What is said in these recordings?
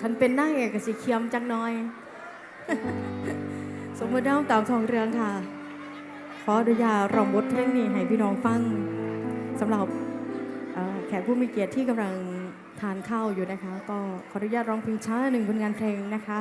คันเป็นนางเอกก็สิเคียมจังน้อย สมมติเดาตามทองเรืองค่ะ ขออนุญาตร้องบทเพลงนี้ให้พี่น้องฟังสำหรับแขกผู้มีเกียรติที่กำลังทานข้าวอยู่นะคะ ก็ขออนุญาตร้องเพลงช้าหนึ่งผลงานเพลงนะคะ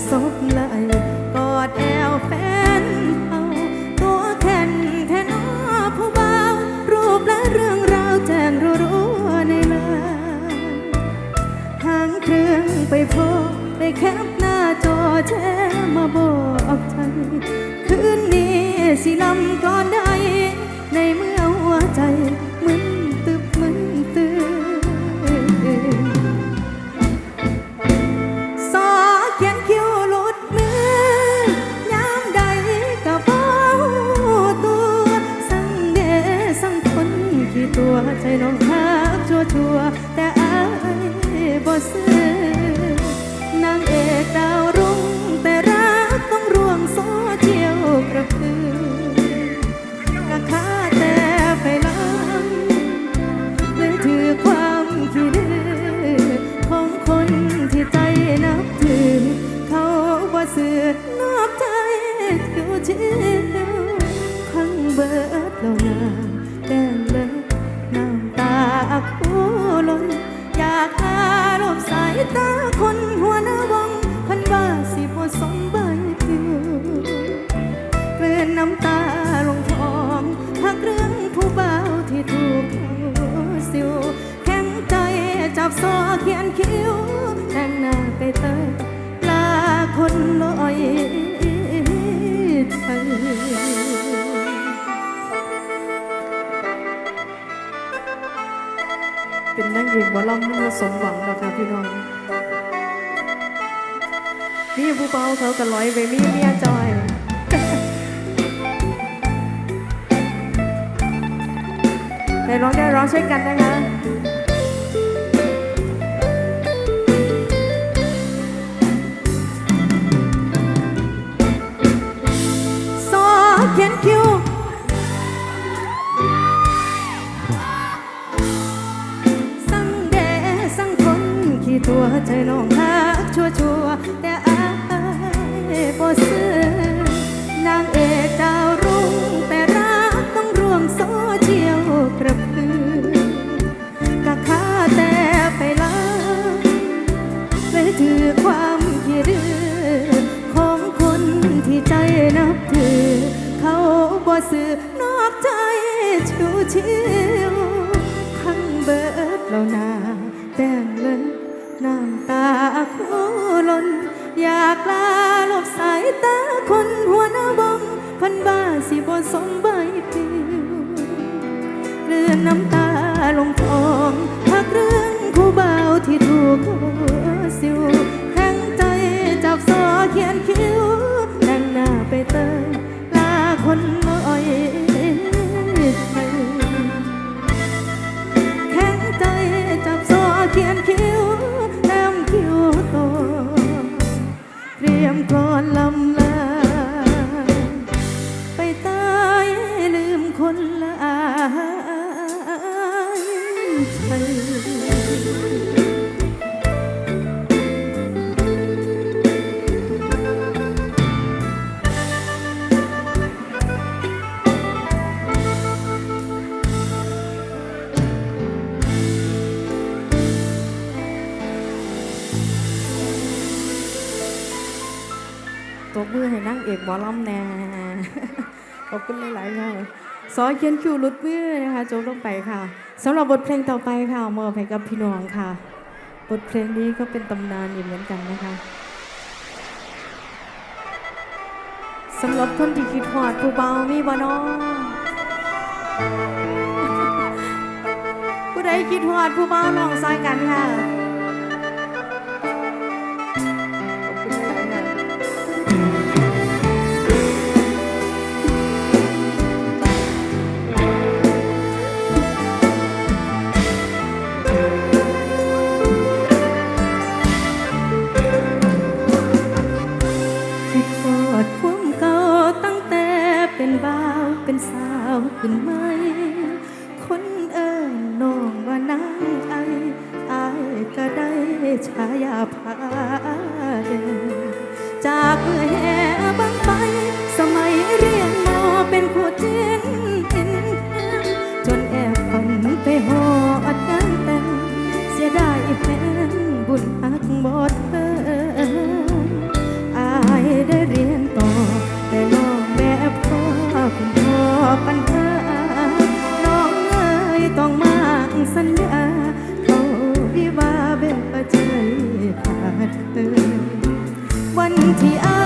ม่ซบไหลกอดแอวแฟนเอาตัวแข็งแท่นอผู้เบารูปและเรื่องราวแจ้งรัวๆในไลน์หางเครื่องไปพบไปแคปหน้าจอแชร์มาบอกใจคืนนี้สิลำก่อนใดในเมื่อหัวใจ ตัว ก็ลอยไปมีเมียจอยได้ร้องได้ร้องช่วยกันนะคะซอเขียนคิวสั่งแดสั่งคนขี้ตัวใจน้องหักชัวชัวแต่อา ซื้อนางเอกดาวรุ่งแต่รักต้องรวมโซเชียลกระพือกะคาแต่ไปล้างเลยถือความขี้ดื้อของคนที่ใจนับถือ เขาบ่ซื้อนอกใจชูชิวทั้งเบิดแล้วนาแดงเลยน้ำตาคู่ล้นอยากลา ตาคนหัวหน้าบงพันบ้าสิบอสมใบปิวเกลือนน้ำตาลงทองพักเรื่องคู่บ่าวที่ถูก ตบอให้นั่อมแน่ขอบคุณหลายๆค่ะซอเขียนคิวรุดมือนะคะจบลงไปค่ะสำหรับบทเพลงต่อไปค่ะมอบให้กับพี่น้องค่ะ บทเพลงนี้ก็เป็นตำนานอยู่เหมือนกันนะคะสำหรับคนที่คิดหอดผู้เบามีบ่น้องผู้ใดคิดหอดผู้เบาลองซอยกันค่ะ จากเมื่อ วัน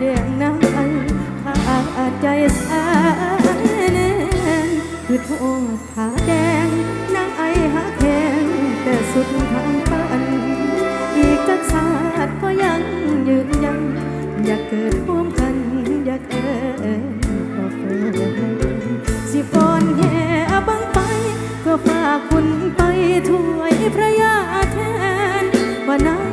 แดงนั้นผ้าใจสายแน่นคือโทษผาแดงนางไอหักแหงแต่สุดทางฝันอีกจักศาสตร์ก็ยังยืนยันอยากเกิดร่วมกันอยากเอินก็เฟินสิฟอนแห่บังไป ก็ฝากคุณไปถ้วยพระยาแทนว่านา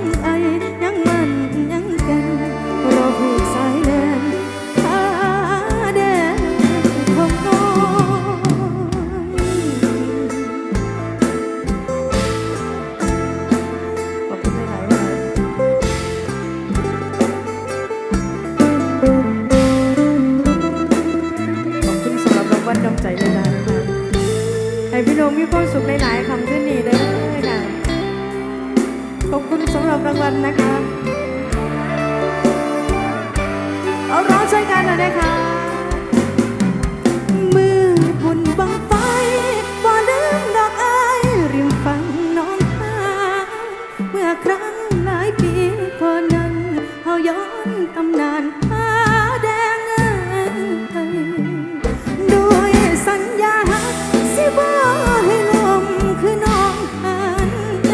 ายปีก่อนนั้นเฮาย้อนตำนานผ้าแดงเอ่ยด้วยสัญญาสิบ่ให้ลมคือน้องหันใจ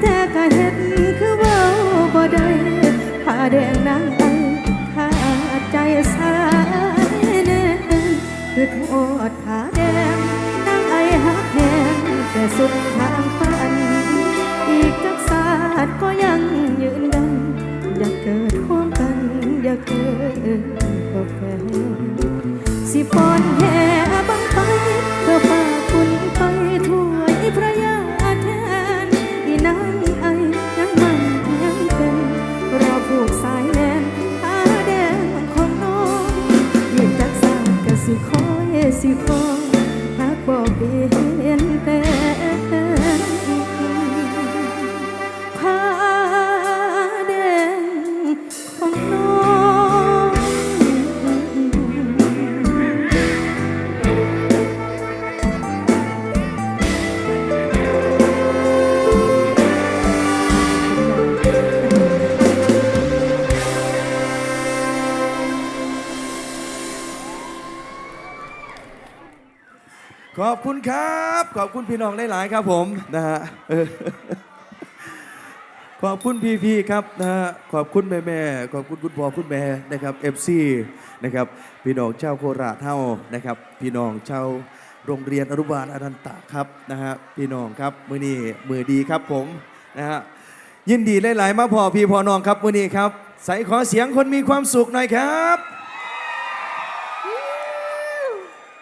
แต่ก็เห็นคือเว้าบ่ได้ผ้าแดงนางไอขาดใจสายแน่นคือโทษขาแดงนางไอหักแหงแต่สุดทางฝันอีกจักศาสตร์ก็ยัง สิปอนแห่ ขอบคุณครับ ขอบคุณพี่น้องหลายๆครับผมนะฮะขอบคุณพี่ๆครับนะฮะขอบคุณแม่ๆขอบคุณคุณพ่อคุณแม่นะครับ FC นะครับพี่น้องชาวโคราชเท่านะครับ พี่น้องชาวโรงเรียนอนุบาลอนันตะครับนะฮะพี่น้องครับมือนี้มือดีครับผมนะฮะยินดีหลายๆมาพอพี่พอน้องครับมือนี้ครับใส่ขอเสียงคนมีความสุขหน่อยครับ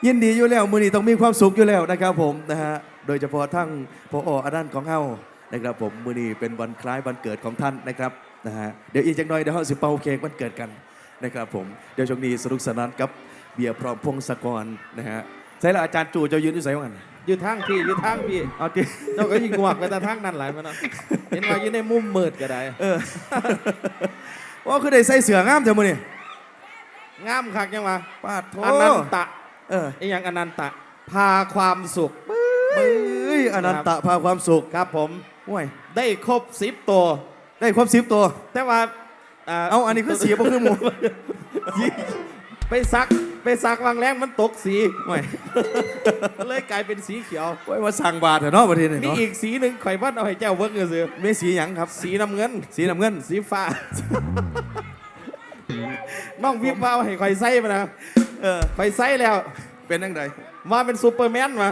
ยินดีอยู่แล้วมือนี้ต้องมีความสุขอยู่แล้วนะครับผมนะฮะโดยเฉพาะทั้งพออด้านของเฮานะครับผมมือนี้เป็นวันคล้ายวันเกิดของท่านนะครับนะฮะเดี๋ยวอีกจังหน่อยเดี๋ยวเฮาสิเป่าเค้กวันเกิดกันนะครับผมเดี๋ยวช่วงนี้สนุกสนานกับเบียร์พร้อมพงศกรนะฮะใช่ละอาจารย์จู่เจะยืนอยู่ไสวันยืนทางพี่ยืนทางพี่เอาดิเจ้าก็ยิงงวกไปแต่ทางนั่นหลายมันนะเห็นว่าอยู่ในมุมมืดก็ได้เออว่าคือได้ใส่เสืองามจังมือนี่งามคักยังวะปาดโถอนันตะ เออไอ้ยังอนันตะพาความสุขเอ้ยอนันตะพาความสุขครับผมห่วยได้ครบสิบตัว ได้ครบสิบตัว แต่ว่าเอาอันนี้คือสีบ่คือหมูไปซักไปซักวางแรงมันตกสีห่วยเลยกลายเป็นสีเขียวไว้มาสั่งบาทเถอะเนาะประเทศนี้มีเนาะอีกสีหนึ่งข่อยพัดเอาให้เจ้าเบิ้งก็ซื้อมีสีหยังครับ สีน้ำเงิน สีน้ำเงิน สีฟ้าน้องวิบว่าเอาให้ข่อยใส่มานะ เออข่อยใส่แล้ว เป็นยังไงมาเป็นซูเปอร์แมนมา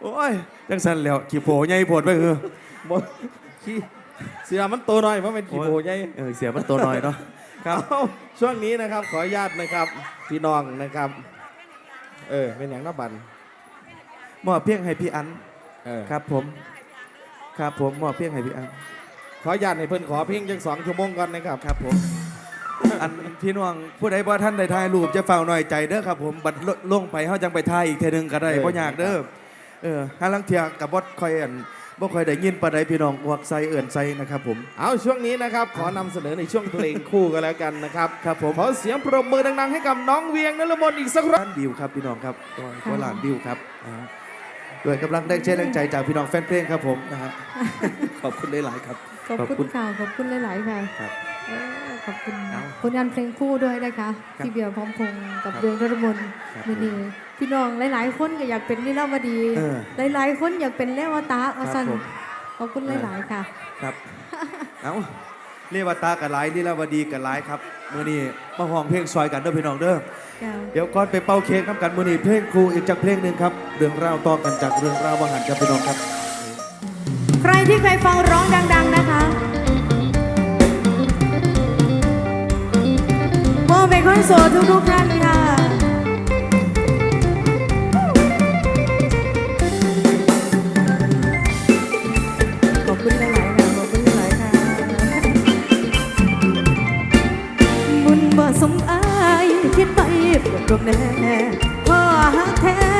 โอ้ย จังสันแล้วขี้โผใหญ่โผดไปเออบ่ขี้เสือมันตัวน้อยมันเป็นขี้โผใหญ่ เออเสียมันตัวน้อยเนาะ ครับ ช่วงนี้นะครับ ขออนุญาตนะครับ พี่น้องนะครับ เออ เป็นอย่างนับบันมอบเพียงให้พี่อัน เออครับผม ครับผมมอบเพียงให้พี่อัน ขออนุญาตให้เพิ่นขอเพียงจังสองชั่วโมงก่อนนะครับ ครับผม อันพี่น้องผู้ใดบ่ท่านใดถ่ายรูปจะเฝ้าหน่อยใจเด้อครับผมบัดลลงไปเฮาจังไปถ่ายอีกเทอนึงก็ได้เออบ่ยากเด้อเออหาลังเทียกับบ่ค่อยอันบ่ค่อยได้ยินปานใดพี่น้องอวกใส่เอิ่นใส่นะครับผม เอาช่วงนี้นะครับ ขอนำเสนอในช่วงเพลงคู่กันแล้วกันนะครับครับผม ขอเสียงปรบมือดังๆ ให้กับน้องเวียงนรมนอีกสักครั้งร้านดิวครับพี่น้องครับก็ร้านดิวครับอ่าด้วยกำลังแรงใจแรงใจจากพี่น้องแฟนเพลงครับผมนะฮะ ขอบคุณหลายๆครับ ขอบคุณค่ะ ขอบคุณหลาย ๆ ค่ะครับ เออข อบคุณเอาผลงานเพลงคู่ด้วยนะคะครับพี่เบียร์พร้อมพงษ์กับครับเดืองนรมนครับมินีพี่น้องหลาย ๆ คนก็อยากเป็นนิราวดีเออหลาย ๆ คนอยากเป็นเลวตาอาสันครับผมขอบคุณหลาย ๆ ค่ะ ครับเอาเรียกว่าตากับหลายลีลาวดีกับหลายครับมื้อนี้มาห้องเพลงซอยกันเด้อพี่น้องเด้อเดี๋ยวก่อนไปเป่าเค้กน้ำกันมือนี้เพลงครูอีกจากเพลงหนึ่งครับเรื่องราวต่อกันจากเรื่องราวว่าหันครับพี่น้องครับ ใครที่เคยฟังร้องดัง ๆ นะคะ เป็นคนโสดทุกๆท่านค่ะ ขอบคุณหลายๆค่ะ ขอบคุณหลายๆค่ะ บุญบ่สมอาย คิดไปปรียบรวมแน่พ่อหักแท้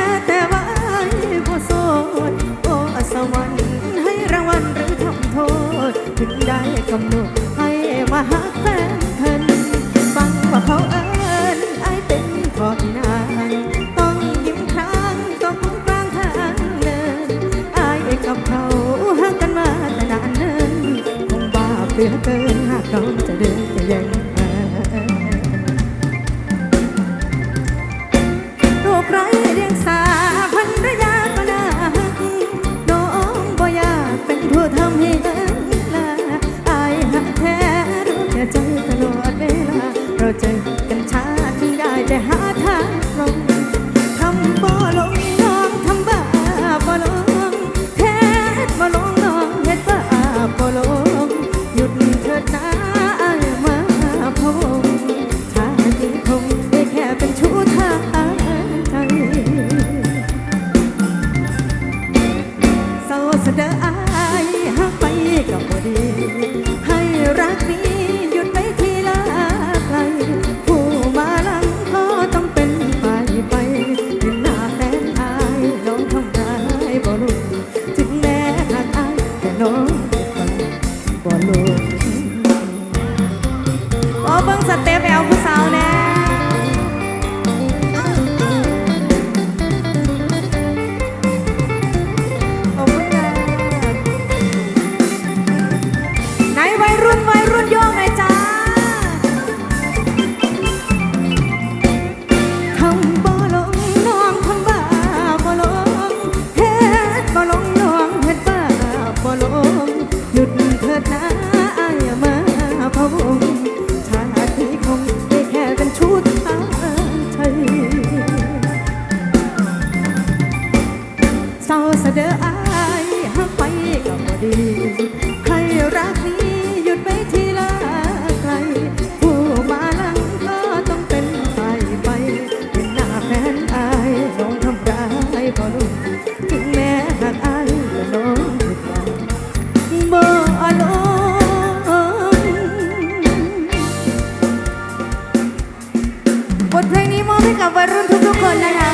ทเพลงนี้มอบให้กับวัยรุ่นทุกๆคนนะคะ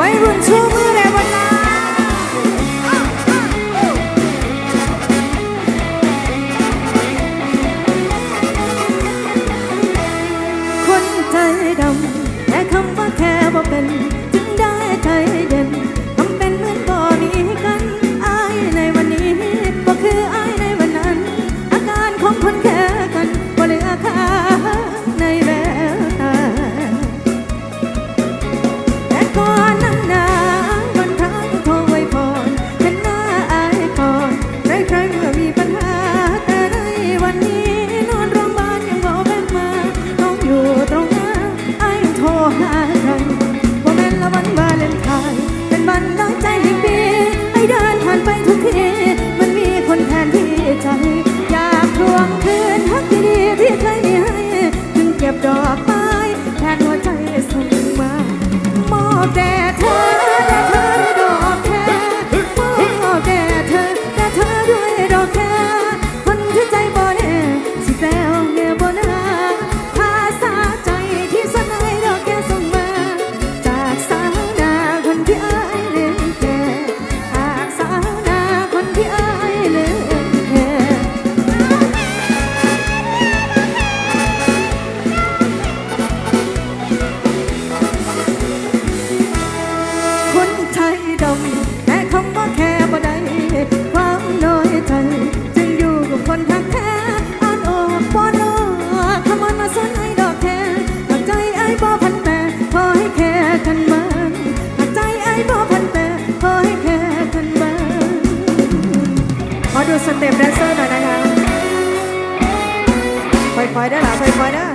วัยรุ่นชูมือในวันนั้คนใจดำแต่คำว่าแค่บ่เป็น เต็มแดนเซอร์หน่อยนะคะค่อยๆได้หรอค่อยๆได้